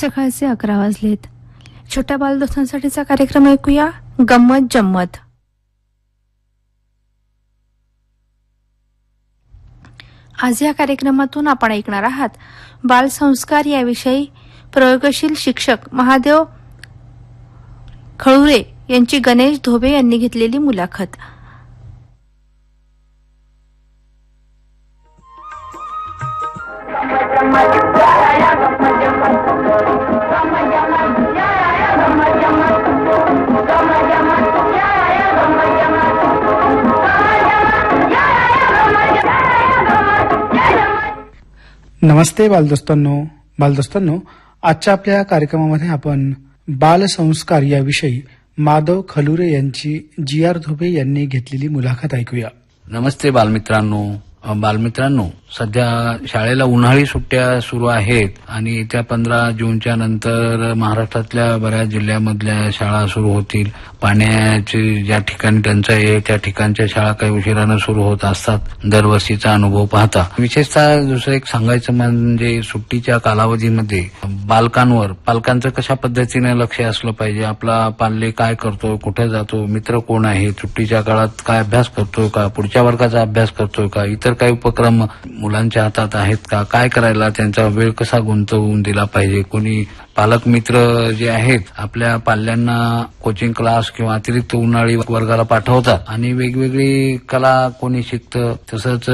सकाळचे अकरा वाजलेत. छोट्या बालदोस्तांसाठीचा कार्यक्रम ऐकूया. गंमत जम्मत. आज या कार्यक्रमातून आपण ऐकणार आहात बालसंस्कार याविषयी प्रयोगशील शिक्षक महादेव खळुरे यांची गणेश धोबे यांनी घेतलेली मुलाखत. नमस्ते बालदोस्तांनो बालदोस्तांनो आजच्या आपल्या कार्यक्रमामध्ये आपण बालसंस्कार याविषयी माधव खलुरे यांची जी आर धुबे यांनी घेतलेली मुलाखत ऐकूया. नमस्ते बालमित्रांनो बालमित्रांनो सध्या शाळेला उन्हाळी सुट्ट्या सुरू आहेत आणि येत्या पंधरा जूनच्या नंतर महाराष्ट्रातल्या बऱ्याच जिल्ह्यामधल्या शाळा सुरू होतील. पाण्याची ज्या ठिकाणी टंचाई आहे त्या ठिकाणच्या शाळा काही उशिरानं सुरू होत असतात. दरवर्षीचा अनुभव पाहता. विशेषतः दुसरं एक सांगायचं म्हणजे सुट्टीच्या कालावधीमध्ये बालकांवर पालकांचं कशा पद्धतीने लक्ष असलं पाहिजे? आपला पाल्य काय करतोय? कुठे जातो? मित्र कोण आहे? सुट्टीच्या काळात काय अभ्यास करतोय का? पुढच्या वर्गाचा अभ्यास करतोय का? इतर काही उपक्रम मुलांच्या हातात आहेत का? काय करायला त्यांचा वेळ कसा गुंतवून दिला पाहिजे? कोणी पालक मित्र जे आहेत आपल्या पाल्यांना कोचिंग क्लास किंवा अतिरिक्त उन्हाळी वर्गाला पाठवतात. आणि वेगवेगळी कला कोणी शिकतं तसंच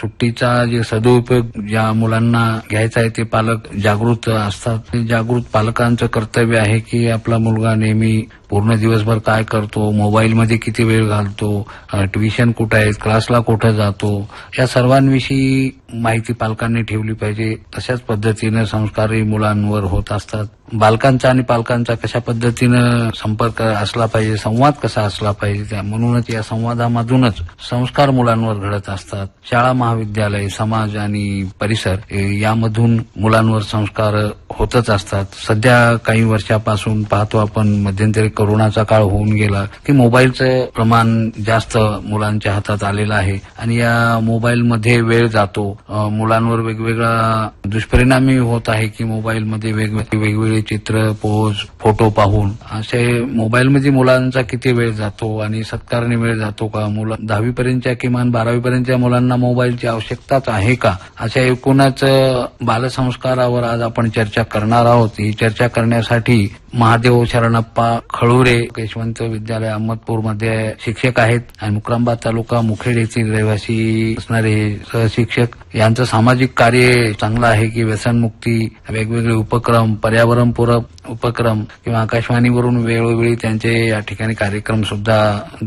सुट्टीचा जे सदुपयोग ज्या मुलांना घ्यायचा आहे ते पालक जागृत असतात. ते जागृत पालकांचं कर्तव्य आहे की आपला मुलगा नेहमी पूर्ण दिवसभर काय करतो मोबाईलमध्ये किती वेळ घालतो ट्युशन कुठं आहे क्लासला कुठं जातो या सर्वांविषयी माहिती पालकांनी ठेवली पाहिजे. तशाच पद्धतीनं संस्कारही मुलांवर होत असतात. बालकांचा आणि पालकांचा कशा पद्धतीनं संपर्क असला पाहिजे संवाद कसा असला पाहिजे त्या म्हणूनच या संवादामधूनच संस्कार मुलांवर घडत असतात. शाळा महाविद्यालय समाज आणि परिसर यामधून मुलांवर संस्कार होतच असतात. सध्या काही वर्षापासून पाहतो आपण मध्यंतरी करोनाचा काळ होऊन गेला की मोबाईलचं प्रमाण जास्त मुलांच्या हातात आलेलं आहे. आणि या मोबाईलमध्ये वेळ जातो. मुलांवर वेगवेगळा दुष्परिणामही होत आहे की मोबाईलमध्ये वेगवेगळे वेगवेगळे चित्र पोज फोटो पाहून. असे मोबाईलमध्ये मुलांचा किती वेळ जातो आणि सत्कारणी वेळ जातो का? मुलं दहावीपर्यंतच्या किमान बारावीपर्यंतच्या मुलांना मोबाईलची आवश्यकताच आहे का? अशा एकूणच बालसंस्कारावर आज आपण चर्चा करणार आहोत. ही चर्चा करण्यासाठी महादेव शरणप्पा खळुरे यशवंत विद्यालय अहमदपूरमध्ये शिक्षक आहेत आणि मुक्रांबा तालुका मुखेड येथील रहिवासी असणारे सहशिक्षक यांचं सामाजिक कार्य चांगलं आहे की व्यसनमुक्ती वेगवेगळे उपक्रम पर्यावरणपूरक उपक्रम किंवा आकाशवाणीवरून वेळोवेळी त्यांचे या ठिकाणी कार्यक्रम सुद्धा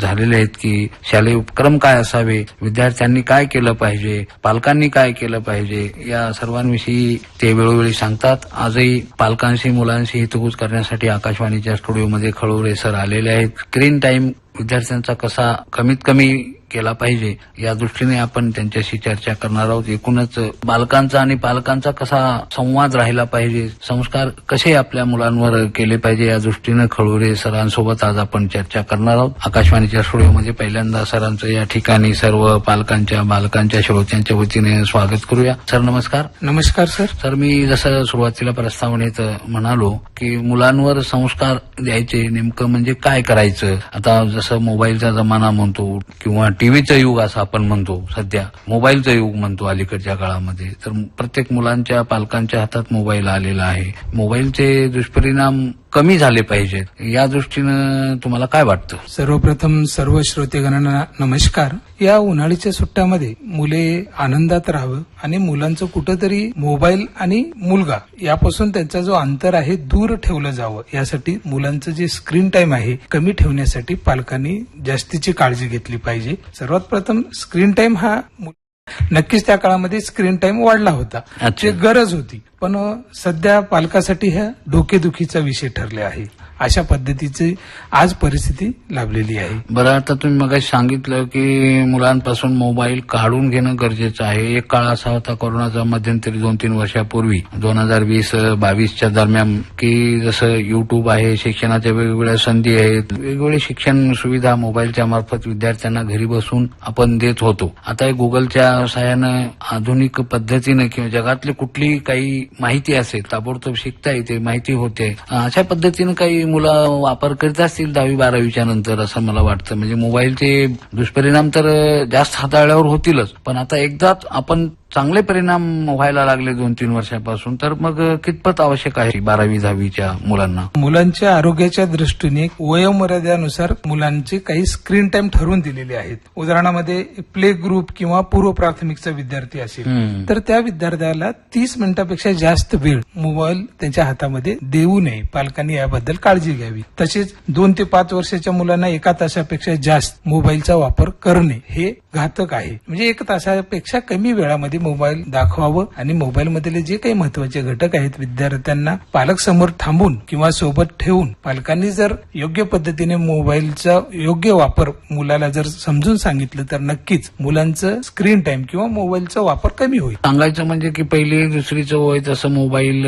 झालेले आहेत की शालेय उपक्रम काय असावे विद्यार्थ्यांनी काय केलं पाहिजे पालकांनी काय केलं पाहिजे या सर्वांविषयी ते वेळोवेळी सांगतात. आजही पालकांशी मुलांशी हितगुज करण्यासाठी आकाशवाणीच्या स्टुडिओमध्ये खळोरे सर आलेले आहेत. स्क्रीन टाइम विद्यार्थ्यांचा कसा कमीत कमी केला पाहिजे. या दृष्टीने आपण त्यांच्याशी चर्चा करणार आहोत. एकूणच बालकांचा आणि पालकांचा कसा संवाद राहिला पाहिजे संस्कार कसे आपल्या मुलांवर केले पाहिजे या दृष्टीनं खळुरे सरांसोबत आज आपण चर्चा करणार आहोत. आकाशवाणीच्या स्टुडिओमध्ये पहिल्यांदा सरांचं या ठिकाणी सर्व पालकांच्या बालकांच्या श्रोत्यांच्या वतीने स्वागत करूया. सर नमस्कार. नमस्कार सर. सर मी जसं सुरुवातीला प्रस्तावनेत म्हणालो की मुलांवर संस्कार द्यायचे नेमकं म्हणजे काय करायचं? आता जसं मोबाईलचा जमाना म्हणतो किंवा टीव्हीचं युग असं आपण म्हणतो सध्या. मोबाईलचं युग म्हणतो अलीकडच्या काळामध्ये. तर प्रत्येक मुलांच्या पालकांच्या हातात मोबाईल आलेला आहे. मोबाईलचे दुष्परिणाम कमी झाले पाहिजेत. या दृष्टीनं तुम्हाला काय वाटतं? सर्वप्रथम सर्व श्रोतेगणांना नमस्कार. या उन्हाळीच्या सुट्ट्यामध्ये मुले आनंदात राहावं आणि मुलांचं कुठंतरी मोबाईल आणि मुलगा यापासून त्यांचा जो अंतर आहे दूर ठेवलं जावं. यासाठी मुलांचं जे स्क्रीन टाइम आहे कमी ठेवण्यासाठी पालकांनी जास्तीची काळजी घेतली पाहिजे. सर्वात प्रथम स्क्रीन टाइम हा मु- नक्कीच त्या काळामध्ये स्क्रीन टाइम वाढला होता. ते गरज होती. पण सध्या पालकासाठी ह्या डोकेदुखीचा विषय ठरले आहे. अशा पद्धतीची आज परिस्थिती लाभलेली आहे. बरं आता तुम्ही मग सांगितलं की मुलांपासून मोबाईल काढून घेणं गरजेचं आहे. एक काळ असा होता कोरोनाचा मध्यंतरी दोन तीन वर्षापूर्वी. दोन हजार वीस बावीसच्या दरम्यान की जसं युट्यूब आहे शिक्षणाच्या वेगवेगळ्या संधी आहेत. वेगवेगळ्या शिक्षण सुविधा मोबाईलच्या मार्फत विद्यार्थ्यांना घरी बसून आपण देत होतो. आता हे गुगलच्या सहाय्यानं आधुनिक पद्धतीनं किंवा जगातली कुठली काही माहिती असेल ताबडतोब शिकता येते माहिती होते. अशा पद्धतीनं काही मुलं वापर करीत असतील दहावी बारावीच्या नंतर असं मला वाटतं. म्हणजे मोबाईलचे दुष्परिणाम तर जास्त हाताळल्यावर होतीलच. पण आता एकदाच आपण चांगले परिणाम व्हायला लागले दोन तीन वर्षापासून. तर मग कितपत आवश्यक आहे बारावी दहावीच्या मुलांना? मुलांच्या आरोग्याच्या दृष्टीने वयोमर्यादेनुसार मुलांचे काही स्क्रीन टाइम ठरवून दिलेले आहेत. उदाहरणामध्ये प्ले ग्रुप किंवा पूर्व प्राथमिकचा विद्यार्थी असेल. तर त्या विद्यार्थ्याला तीस मिनिटापेक्षा जास्त वेळ मोबाईल त्यांच्या हातामध्ये देऊ नये. पालकांनी याबद्दल काळजी घ्यावी. तसेच दोन ते पाच वर्षाच्या मुलांना एका तासापेक्षा जास्त मोबाईलचा वापर करणे हे घातक आहे. म्हणजे एक तासापेक्षा कमी वेळामध्ये मोबाईल दाखवावं आणि मोबाईल मधले जे काही महत्त्वाचे घटक आहेत विद्यार्थ्यांना पालक समोर थांबून किंवा सोबत ठेवून पालकांनी जर योग्य पद्धतीने मोबाईलचा योग्य वापर मुलाला जर समजून सांगितलं तर नक्कीच मुलांचं स्क्रीन टाइम किंवा मोबाईलचा वापर कमी होईल. सांगायचं म्हणजे की पहिली दुसरीचं वय तसं मोबाईल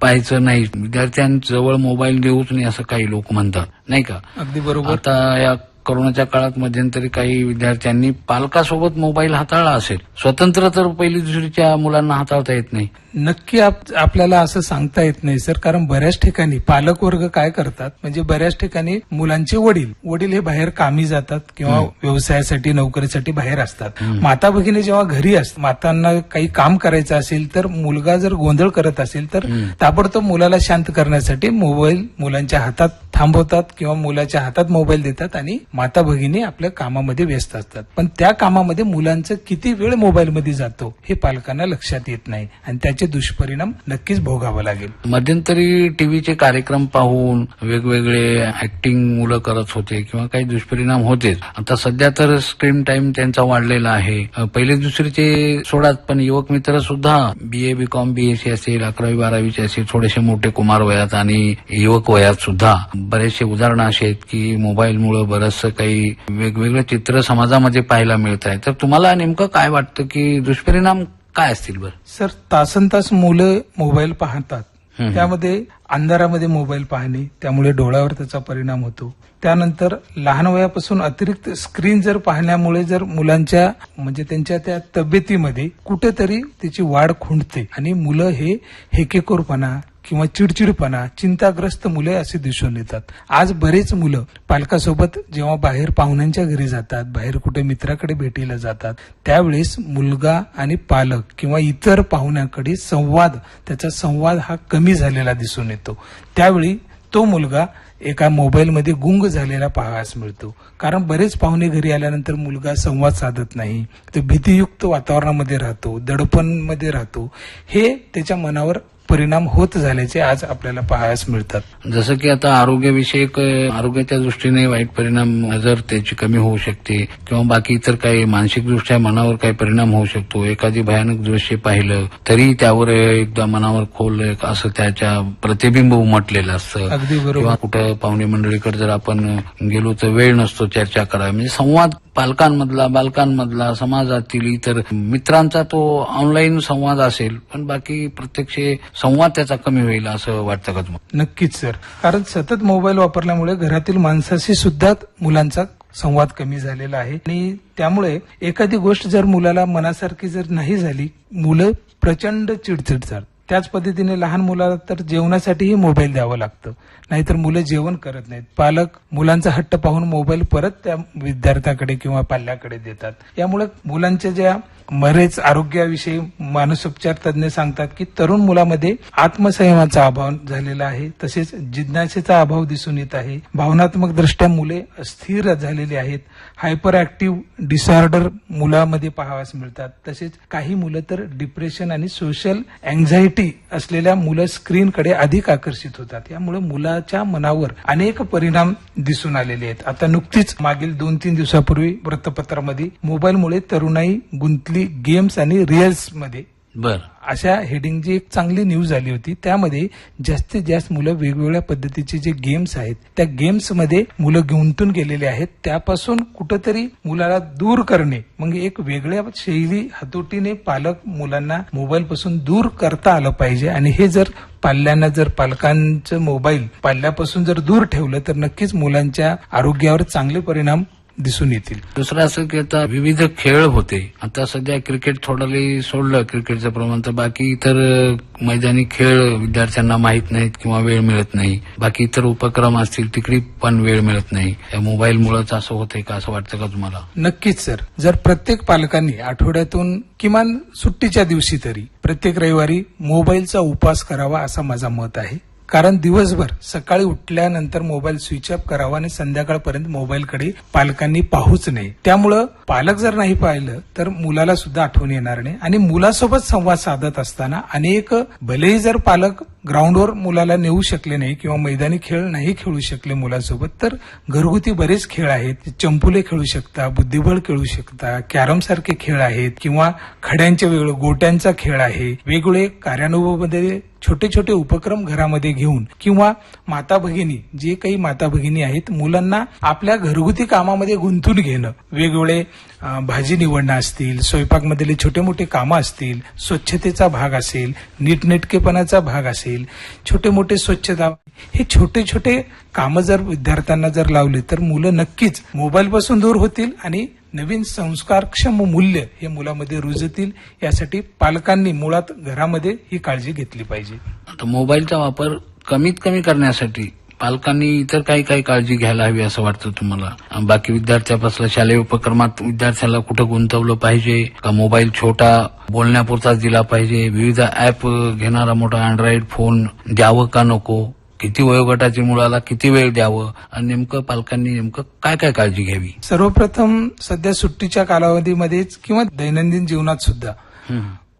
पाहायचं नाही. विद्यार्थ्यांजवळ मोबाईल देऊच नाही असं काही लोक म्हणतात. नाही का? अगदी बरोबर. आता या कोरोनाच्या काळात मध्यंतरी काही विद्यार्थ्यांनी पालकासोबत मोबाईल हाताळला असेल. स्वतंत्र तर पहिली दुसरीच्या मुलांना हाताळता येत नाही. नक्की आप- आपल्याला असं सांगता येत नाही सर. कारण बऱ्याच ठिकाणी पालक वर्ग काय करतात म्हणजे बऱ्याच ठिकाणी मुलांचे वडील वडील हे बाहेर कामी जातात किंवा व्यवसायासाठी नोकरीसाठी बाहेर असतात. माता भगिनी जेव्हा घरी असतात मातांना काही काम करायचं असेल तर मुलगा जर गोंधळ करत असेल तर ताबडतोब मुलाला शांत करण्यासाठी मोबाईल मुलांच्या हातात थांबवतात किंवा मुलाच्या हातात मोबाईल देतात आणि माता भगिनी आपल्या कामामध्ये व्यस्त असतात. पण त्या कामामध्ये मुलांचं किती वेळ मोबाईलमध्ये जातो हे पालकांना लक्षात येत नाही. आणि त्याचे दुष्परिणाम नक्कीच भोगावं लागेल. मध्यंतरी टीव्हीचे कार्यक्रम पाहून वेगवेगळे ऍक्टिंग मुलं करत होते किंवा काही दुष्परिणाम होतेच. आता सध्या तर स्क्रीन टाइम त्यांचा वाढलेला आहे. पहिले दुसरीचे सोडात पण युवक मित्र सुद्धा बीए बी कॉम बीएससी असेल अकरावी बारावीचे असेल थोडेसे मोठे कुमार वयात आणि युवक वयात सुद्धा बरेचसे उदाहरणं असे आहेत की मोबाईलमुळे बरंचसं काही वेगवेगळं चित्र समाजामध्ये पाहायला मिळत आहे. तर तुम्हाला नेमकं काय वाटतं की दुष्परिणाम काय असतील बरं? सर तासन तास मुलं मोबाईल पाहतात. त्यामध्ये अंधारामध्ये मोबाईल पाहणे त्यामुळे डोळ्यावर त्याचा परिणाम होतो. त्यानंतर लहान वयापासून अतिरिक्त स्क्रीन जर पाहण्यामुळे जर मुलांच्या म्हणजे त्यांच्या त्या तब्येतीमध्ये कुठेतरी त्याची वाढ खुंटते. आणि मुलं हे हेकेकोरपणा किंवा चिडचिडपणा चिंताग्रस्त मुले असे दिसून येतात. आज बरेच मुलं पालकासोबत जेव्हा बाहेर पाहुण्यांच्या घरी जातात बाहेर कुठे मित्राकडे भेटीला जातात त्यावेळेस मुलगा आणि पालक किंवा इतर पाहुण्यांकडे संवाद त्याचा संवाद हा कमी झालेला दिसून येतो. त्यावेळी तो मुलगा एका मोबाईलमध्ये गुंग झालेला पाहायस मिळतो. कारण बरेच पाहुणे घरी आल्यानंतर मुलगा संवाद साधत नाही तो भीतीयुक्त वातावरणामध्ये राहतो दडपणमध्ये राहतो. हे त्याच्या मनावर परिणाम होत झाल्याचे आज आपल्याला पाहायला मिळतात. जसं की आता आरोग्यविषयक आरोग्याच्या दृष्टीने वाईट परिणाम जर त्याची कमी होऊ शकते किंवा बाकी इतर काही मानसिक दृष्ट्या मनावर काही परिणाम होऊ शकतो. एखादी भयानक दृश्य पाहिलं तरी त्यावर एकदा मनावर खोल असं त्याच्या प्रतिबिंब उमटलेलं असतं. अगदी बरोबर. कुठं पाहुणे मंडळीकडे जर आपण गेलो तर वेळ नसतो चर्चा करायला म्हणजे संवाद पालकांमधला बालकांमधला समाजातील इतर मित्रांचा तो ऑनलाईन संवाद असेल पण बाकी प्रत्यक्ष संवाद त्याचा कमी होईल असं वाटतं का तुम्हाला? नक्कीच सर. कारण सतत मोबाईल वापरल्यामुळे घरातील माणसाशी सुद्धा मुलांचा संवाद कमी झालेला आहे. आणि त्यामुळे एखादी गोष्ट जर मुलाला मनासारखी जर नाही झाली मुलं प्रचंड चिडचिड झाली. त्याच पद्धतीने लहान मुलाला तर जेवणासाठीही मोबाईल द्यावं लागतं. नाहीतर मुलं जेवण करत नाहीत. पालक मुलांचा हट्ट पाहून मोबाईल परत त्या विद्यार्थ्याकडे किंवा पाल्याकडे देतात. यामुळे मुलांच्या ज्या बरेच आरोग्याविषयी मानसोपचार तज्ज्ञ सांगतात की तरुण मुलामध्ये आत्मसंयमाचा अभाव झालेला आहे. तसेच जिज्ञासेचा अभाव दिसून येत आहे. भावनात्मक दृष्ट्या मुले अस्थिर झालेली आहेत. हायपर ऍक्टिव्ह डिसऑर्डर मुलामध्ये पाहावास मिळतात. तसेच काही मुलं तर डिप्रेशन आणि सोशल अँझायटी असलेल्या मुलं स्क्रीनकडे अधिक आकर्षित होतात. यामुळे मुलाच्या मनावर अनेक परिणाम दिसून आलेले आहेत. आता नुकतीच मागील दोन तीन दिवसापूर्वी वृत्तपत्रामध्ये मोबाईलमुळे तरुणाई गुंतली गेम्स आणि रिअल्समध्ये बर. अशा हेडिंगची एक चांगली न्यूज आली होती. त्यामध्ये जास्तीत जास्त मुलं वेगवेगळ्या पद्धतीचे जे गेम्स आहेत त्या गेम्समध्ये मुलं गुंतून गेलेले आहेत. त्यापासून कुठंतरी मुलाला दूर करणे मग एक वेगळ्या शैली हातोटीने पालक मुलांना मोबाईल पासून दूर करता आलं पाहिजे. आणि हे जर पाल्यांना जर पालकांचं मोबाईल पाल्यापासून जर दूर ठेवलं तर नक्कीच मुलांच्या आरोग्यावर चांगले परिणाम दिसून येतील. दुसरं असं की आता विविध खेळ होते. आता सध्या क्रिकेट थोडं सोडलं क्रिकेटचं प्रमाण. तर बाकी इतर मैदानी खेळ विद्यार्थ्यांना माहीत नाहीत किंवा वेळ मिळत नाही. बाकी इतर उपक्रम असतील तिकडे पण वेळ मिळत नाही. या मोबाईलमुळेच असं होतंय का असं वाटतं का तुम्हाला? नक्कीच सर. जर प्रत्येक पालकांनी आठवड्यातून किमान सुट्टीच्या दिवशी तरी प्रत्येक रविवारी मोबाईलचा उपास करावा असं माझं मत आहे. कारण दिवसभर सकाळी उठल्यानंतर मोबाईल स्विच ऑफ करावा आणि संध्याकाळपर्यंत मोबाईलकडे पालकांनी पाहूच नये. त्यामुळं पालक जर नाही पाहिलं तर मुलाला सुद्धा आठवण येणार नाही. आणि मुलासोबत संवाद साधत असताना अनेक भलेही जर पालक ग्राउंडवर मुलाला नेऊ शकले नाही किंवा मैदानी खेळ नाही खेळू शकले मुलासोबत तर घरगुती बरेच खेळ आहेत. चंपुले खेळू शकता बुद्धिबळ खेळू शकता कॅरम सारखे खेळ आहेत किंवा खड्यांच्या वेगळं गोट्यांचा खेळ आहे. वेगवेगळे कार्यानुभवामध्ये छोटे छोटे उपक्रम घरामध्ये घेऊन किंवा माता भगिनी जे काही माता भगिनी आहेत मुलांना आपल्या घरगुती कामामध्ये गुंतून घेणं. वेगवेगळे भाजी निवडणं असतील स्वयंपाकमधले छोटे मोठे कामं असतील स्वच्छतेचा भाग असेल नीटनेटकेपणाचा भाग असेल छोटे मोठे स्वच्छता हे छोटे छोटे कामं जर विद्यार्थ्यांना जर लावले तर मुलं नक्कीच मोबाईलपासून दूर होतील आणि नवीन संस्कारक्षम मूल्य हे मुलामध्ये रुजतील. यासाठी पालकांनी मुळात घरामध्ये ही काळजी घेतली पाहिजे. आता मोबाईलचा वापर कमीत कमी करण्यासाठी पालकांनी इतर काही काही काळजी घ्यायला हवी असं वाटतं तुम्हाला? बाकी विद्यार्थ्यापासून शालेय उपक्रमात विद्यार्थ्याला कुठं गुंतवलं पाहिजे? का मोबाईल छोटा बोलण्यापुरताच दिला पाहिजे? विविध ऍप घेणारा मोठा अँड्रॉइड फोन द्यावं का नको? किती वयोगटाच्या मुलाला किती वेळ द्यावं? आणि नेमकं पालकांनी नेमकं काय काय काळजी घ्यावी? सर्वप्रथम सध्या सुट्टीच्या कालावधीमध्येच किंवा दैनंदिन जीवनात सुद्धा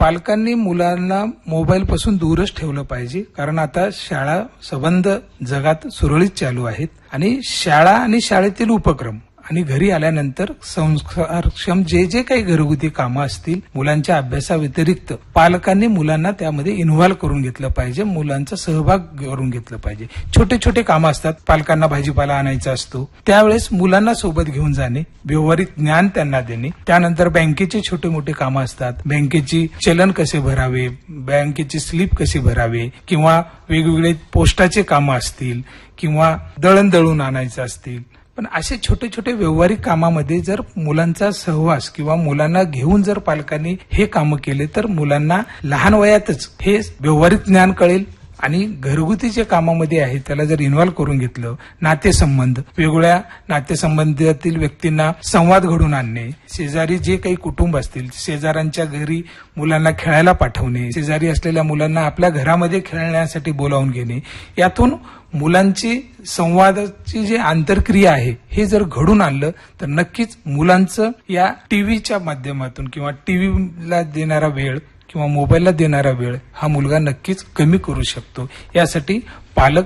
पालकांनी मुलांना मोबाईलपासून दूरच ठेवलं पाहिजे. कारण आता शाळा संबंध जगात सुरळीत चालू आहेत. आणि शाळा आणि शाळेतील उपक्रम आणि घरी आल्यानंतर संस्कारक्षम जे जे काही घरगुती कामं असतील मुलांच्या अभ्यासाव्यतिरिक्त पालकांनी मुलांना त्यामध्ये इन्व्हॉल्व्ह करून घेतलं पाहिजे मुलांचा सहभाग करून घेतलं पाहिजे. छोटे छोटे कामं असतात पालकांना भाजीपाला आणायचा असतो. त्यावेळेस मुलांना सोबत घेऊन जाणे व्यवहारिक ज्ञान त्यांना देणे. त्यानंतर बँकेचे छोटे मोठे कामं असतात. बँकेची चलन कसे भरावे बँकेची स्लिप कशी भरावे किंवा वेगवेगळे पोस्टाचे कामं असतील किंवा दळण दळून आणायचं असतील. पण असे छोटे छोटे व्यवहारिक कामामध्ये जर मुलांचा सहवास किंवा मुलांना घेऊन जर पालकांनी हे कामं केले तर मुलांना लहान वयातच हे व्यवहारिक ज्ञान कळेल. आणि घरगुती जे कामामध्ये आहे त्याला जर इन्व्हॉल्व्ह करून घेतलं नातेसंबंध वेगवेगळ्या नातेसंबंधातील व्यक्तींना संवाद घडून आणणे शेजारी जे काही कुटुंब असतील शेजाऱ्यांच्या घरी मुलांना खेळायला पाठवणे शेजारी असलेल्या मुलांना आपल्या घरामध्ये खेळण्यासाठी बोलावून घेणे यातून मुलांची संवादाची जी आंतरक्रिया आहे हे जर घडून आणलं तर नक्कीच मुलांचं या टीव्हीच्या माध्यमातून किंवा टीव्हीला देणारा वेळ किंवा मोबाईलला देणारा वेळ हा मुलगा नक्कीच कमी करू शकतो. यासाठी पालक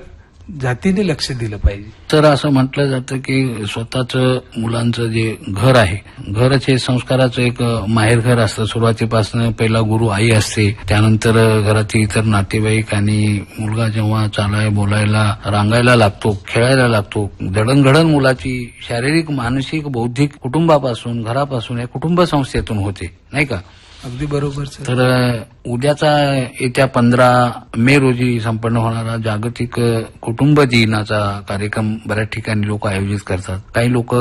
जातीने लक्ष दिलं पाहिजे. तर असं म्हटलं जातं की स्वतःच मुलांचं जे घर आहे घरच हे संस्काराचं एक माहेर घर असतं. सुरुवातीपासून पहिला गुरु आई असते. त्यानंतर घरातील इतर नातेवाईक आणि मुलगा जेव्हा चालाय बोलायला रांगायला लागतो खेळायला लागतो जडणघडण मुलाची शारीरिक मानसिक बौद्धिक कुटुंबापासून घरापासून या कुटुंब संस्थेतून होते. नाही का? अगदी बरोबर सर. तर उद्याचा येत्या पंधरा मे रोजी संपन्न होणारा जागतिक कुटुंब दिनाचा कार्यक्रम बऱ्याच ठिकाणी लोक आयोजित करतात. काही लोक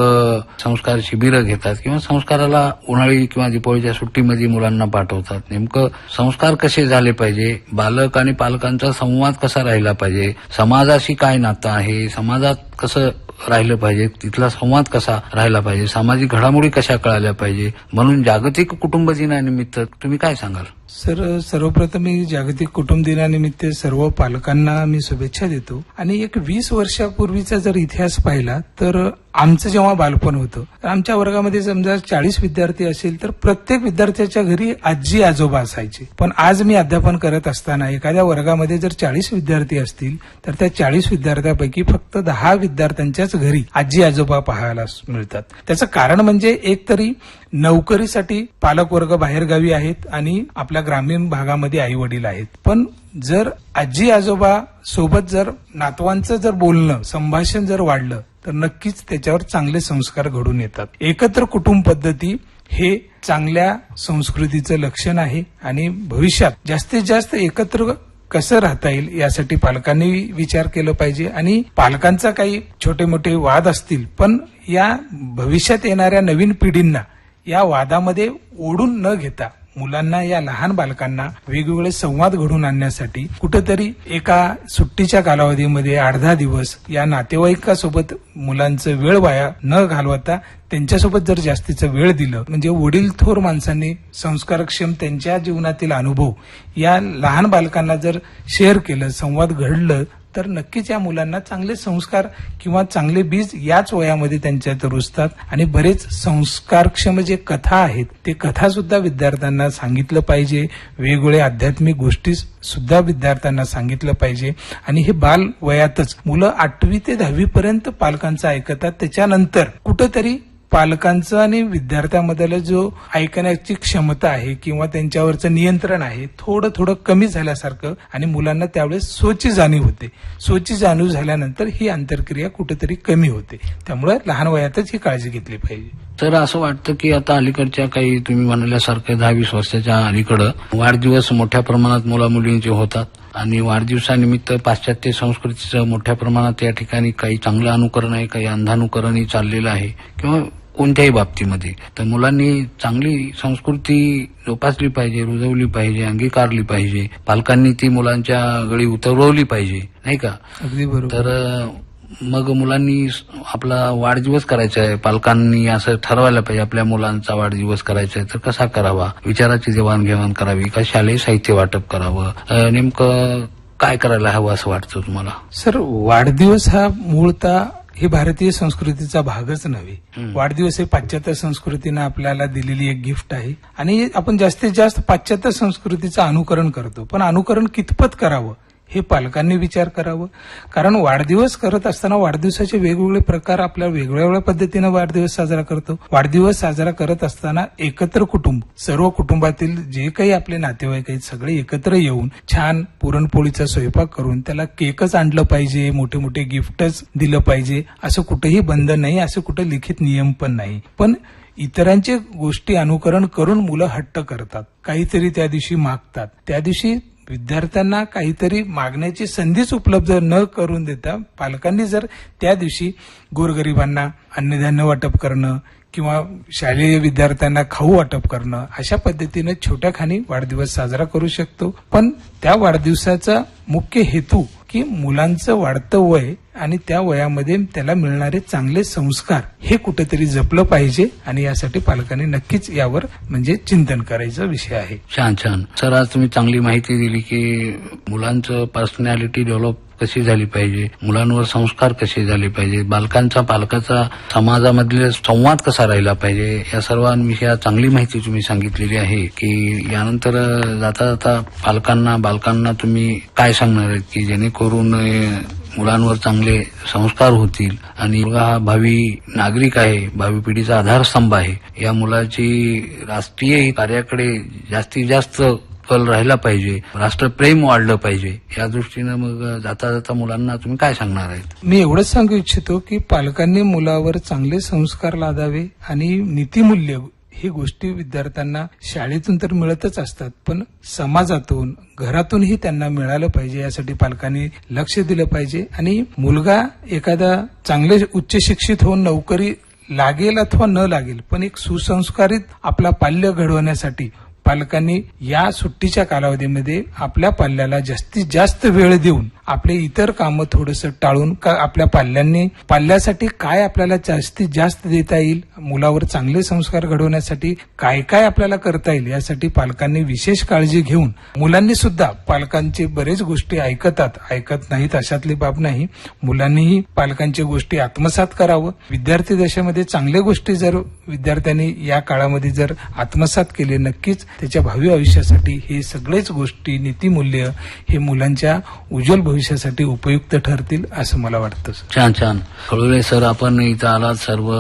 संस्कार शिबिरं घेतात किंवा संस्काराला उन्हाळी किंवा दीपावलीच्या सुट्टीमध्ये मुलांना पाठवतात. नेमकं संस्कार कसे झाले पाहिजे? बालक आणि पालकांचा संवाद कसा राहिला पाहिजे? समाजाशी काय नातं आहे? समाजात कसं राहिलं पाहिजे तिथला संवाद कसा राहिला पाहिजे सामाजिक घडामोडी कशा कळाल्या पाहिजे म्हणून जागतिक कुटुंब दिनानिमित्त तुम्ही काय सांगाल? सर सर्वप्रथम मी जागतिक कुटुंब दिनानिमित्त सर्व पालकांना मी शुभेच्छा देतो. आणि एक वीस वर्षापूर्वीचा जर इतिहास पाहिला तर आमचं जेव्हा बालपण होतं तर आमच्या वर्गामध्ये समजा चाळीस विद्यार्थी असेल तर प्रत्येक विद्यार्थ्याच्या घरी आजी आजोबा असायचे. पण आज मी अध्यापन करत असताना एखाद्या वर्गामध्ये जर चाळीस विद्यार्थी असतील तर त्या चाळीस विद्यार्थ्यापैकी फक्त दहा विद्यार्थ्यांच्याच घरी आजी आजोबा पाहायला मिळतात. त्याचं कारण म्हणजे एक तरी नोकरीसाठी पालकवर्ग बाहेरगावी आहेत आणि आपल्या ग्रामीण भागामध्ये आई वडील आहेत. पण जर आजी आजोबा सोबत जर नातवांचं जर बोलणं संभाषण जर वाढलं तर नक्कीच त्याच्यावर चांगले संस्कार घडून येतात. एकत्र कुटुंब पद्धती हे चांगल्या संस्कृतीचं लक्षण आहे आणि भविष्यात जास्तीत जास्त एकत्र कसं राहता येईल यासाठी पालकांनी विचार केला पाहिजे आणि पालकांचा काही छोटे मोठे वाद असतील पण या भविष्यात येणाऱ्या नवीन पिढींना या वादामध्ये ओढून न घेता मुलांना या लहान बालकांना वेगवेगळे संवाद घडून आणण्यासाठी कुठेतरी एका सुट्टीच्या कालावधीमध्ये अर्धा दिवस या नातेवाईकासोबत मुलांचं वेळ वाया न घालवता त्यांच्यासोबत जर जास्तीचं वेळ दिलं म्हणजे वडील थोर माणसांनी संस्कारक्षम त्यांच्या जीवनातील अनुभव या लहान बालकांना जर शेअर केलं संवाद घडलं तर नक्कीच या मुलांना चांगले संस्कार किंवा चांगले बीज याच वयामध्ये त्यांच्यात रुजतात. आणि बरेच संस्कारक्षम जे कथा आहेत ते कथा सुद्धा विद्यार्थ्यांना सांगितलं पाहिजे. वेगवेगळे आध्यात्मिक गोष्टी सुद्धा विद्यार्थ्यांना सांगितलं पाहिजे. आणि हे बाल वयातच मुलं आठवी ते दहावी पर्यंत पालकांचं ऐकतात. त्याच्यानंतर कुठंतरी पालकांचं आणि विद्यार्थ्यांमधला जो ऐकण्याची क्षमता आहे किंवा त्यांच्यावरचं नियंत्रण आहे थोडं थोडं कमी झाल्यासारखं आणि मुलांना त्यावेळेस सोची जाणीव होते. सोची जाणीव झाल्यानंतर ही आंतरक्रिया कुठेतरी कमी होते. त्यामुळे लहान वयातच ही काळजी घेतली पाहिजे. तर असं वाटतं की आता अलीकडच्या काही तुम्ही म्हणल्यासारखं दहा वीस वर्षाच्या अलीकडं वाढदिवस मोठ्या प्रमाणात मुलामुलींचे होतात आणि वाढदिवसानिमित्त पाश्चात्य संस्कृतीचं मोठ्या प्रमाणात या ठिकाणी काही चांगलं अनुकरण आहे काही अंधानुकरणही चाललेलं आहे. किंवा कोणत्याही बाबतीमध्ये. तर मुलांनी चांगली संस्कृती जोपासली पाहिजे रुजवली पाहिजे अंगीकारली पाहिजे. पालकांनी ती मुलांच्या गळी उतरवली पाहिजे नाही का? अगदी बरोबर. तर मग मुलांनी आपला वाढदिवस करायचा आहे. पालकांनी असं ठरवायला पाहिजे आपल्या मुलांचा वाढदिवस करायचा आहे तर कसा करावा? विचाराची देवाणघेवाण करावी का शालेय साहित्य वाटप करावं? नेमकं काय करायला हवं असं वाटतं तुम्हाला? सर वाढदिवस हा मूळतः ही भारतीय संस्कृतीचा भागच नव्हे. वाढदिवस हे पाश्चात्य संस्कृतीनं आपल्याला दिलेली एक गिफ्ट आहे. आणि आपण जास्तीत जास्त पाश्चात्य संस्कृतीचं अनुकरण करतो. पण अनुकरण कितपत करावं? हे पालकांनी विचार करावं. कारण वाढदिवस करत असताना वाढदिवसाचे वेगवेगळे प्रकार आपल्या वेगवेगळ्या पद्धतीनं वाढदिवस साजरा करतो. वाढदिवस साजरा करत असताना एकत्र कुटुंब सर्व कुटुंबातील जे काही आपले नातेवाईक आहेत सगळे एकत्र येऊन छान पुरणपोळीचा स्वयंपाक करून त्याला केकच आणलं पाहिजे मोठे मोठे गिफ्टच दिलं पाहिजे. असं कुठेही बंधन नाही असं कुठे लिखित नियम पण नाही. पण इतरांचे गोष्टी अनुकरण करून मुलं हट्ट करतात. काहीतरी त्या दिवशी मागतात. त्या दिवशी विद्यार्थ्यांना काहीतरी मागण्याची संधीच उपलब्ध न करून देता पालकांनी जर त्या दिवशी गोरगरिबांना अन्नधान्य वाटप करणं किंवा शालेय विद्यार्थ्यांना खाऊ वाटप करणं अशा पद्धतीनं छोट्या खाणी वाढदिवस साजरा करू शकतो. पण त्या वाढदिवसाचा मुख्य हेतू की मुलांचं वाढतं वय आणि त्या वयामध्ये त्याला मिळणारे चांगले संस्कार हे कुठेतरी जपलं पाहिजे आणि यासाठी पालकांनी नक्कीच यावर म्हणजे चिंतन करायचा विषय आहे. छान छान. सर आज तुम्ही चांगली माहिती दिली की मुलांचं पर्सनॅलिटी डेव्हलप कशी झाली पाहिजे? मुलांवर संस्कार कसे झाले पाहिजे? बालकांचा पालकाचा समाजामधले संवाद कसा राहिला पाहिजे? या सर्वांविषयी चांगली माहिती तुम्ही सांगितलेली आहे की यानंतर जाता जाता पालकांना बालकांना तुम्ही काय सांगणार आहेत की जेणेकरून मुलांवर चांगले संस्कार होतील? आणि मुलगा हा भावी नागरिक आहे भावी पिढीचा आधारस्तंभ आहे. या मुलाची राष्ट्रीय कार्याकडे जास्तीत जास्त कल राहिला पाहिजे राष्ट्रप्रेम वाढलं पाहिजे या दृष्टीनं मग जाता जाता मुलांना तुम्ही काय सांगणार आहेत? मी एवढंच सांगू इच्छितो की पालकांनी मुलावर चांगले संस्कार लादावे आणि नीतिमूल्य ही गोष्टी विद्यार्थ्यांना शाळेतून तर मिळतच असतात पण समाजातून घरातूनही त्यांना मिळालं पाहिजे यासाठी पालकांनी लक्ष दिलं पाहिजे. आणि मुलगा एखादा चांगले उच्च शिक्षित होऊन नोकरी लागेल अथवा न लागेल पण एक सुसंस्कारित आपला पाल्य घडवण्यासाठी पालकांनी या सुट्टीच्या कालावधीमध्ये आपल्या पाल्याला जास्तीत जास्त वेळ देऊन आपले इतर कामं थोडंसं टाळून का आपल्या पाल्यांनी पाल्यासाठी काय आपल्याला जास्तीत जास्त देता येईल मुलावर चांगले संस्कार घडवण्यासाठी काय काय आपल्याला करता येईल यासाठी पालकांनी विशेष काळजी घेऊन मुलांनी सुद्धा पालकांचे बरेच गोष्टी ऐकतात. ऐकत नाहीत अशातली बाब नाही. मुलांनीही पालकांच्या गोष्टी आत्मसात करावं. विद्यार्थी दशेमध्ये चांगल्या गोष्टी जर विद्यार्थ्यांनी या काळामध्ये जर आत्मसात केले नक्कीच त्याच्या भावी आयुष्यासाठी हे सगळेच गोष्टी नीतिमूल्य हे मुलांच्या उज्ज्वल भविष्यासाठी उपयुक्त ठरतील असं मला वाटतं छान छान. खळुले सर आपण इथं आलात सर्व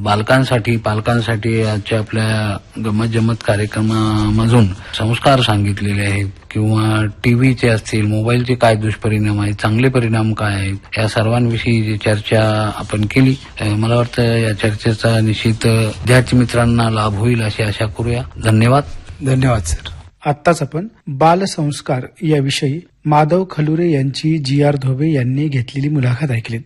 बालकांसाठी पालकांसाठी आजच्या आपल्या गमत जमत कार्यक्रमामधून संस्कार सांगितलेले आहेत. किंवा टीव्हीचे असतील मोबाईलचे काय दुष्परिणाम आहेत चांगले परिणाम काय आहेत या सर्वांविषयी जी चर्चा आपण केली मला वाटतं या चर्चेचा निश्चित विद्यार्थी मित्रांना लाभ होईल अशी आशा करूया. धन्यवाद. धन्यवाद सर. आत्ताच आपण बालसंस्कार याविषयी माधव खलुरे यांची जी आर धोबे यांनी घेतलेली मुलाखत ऐकली.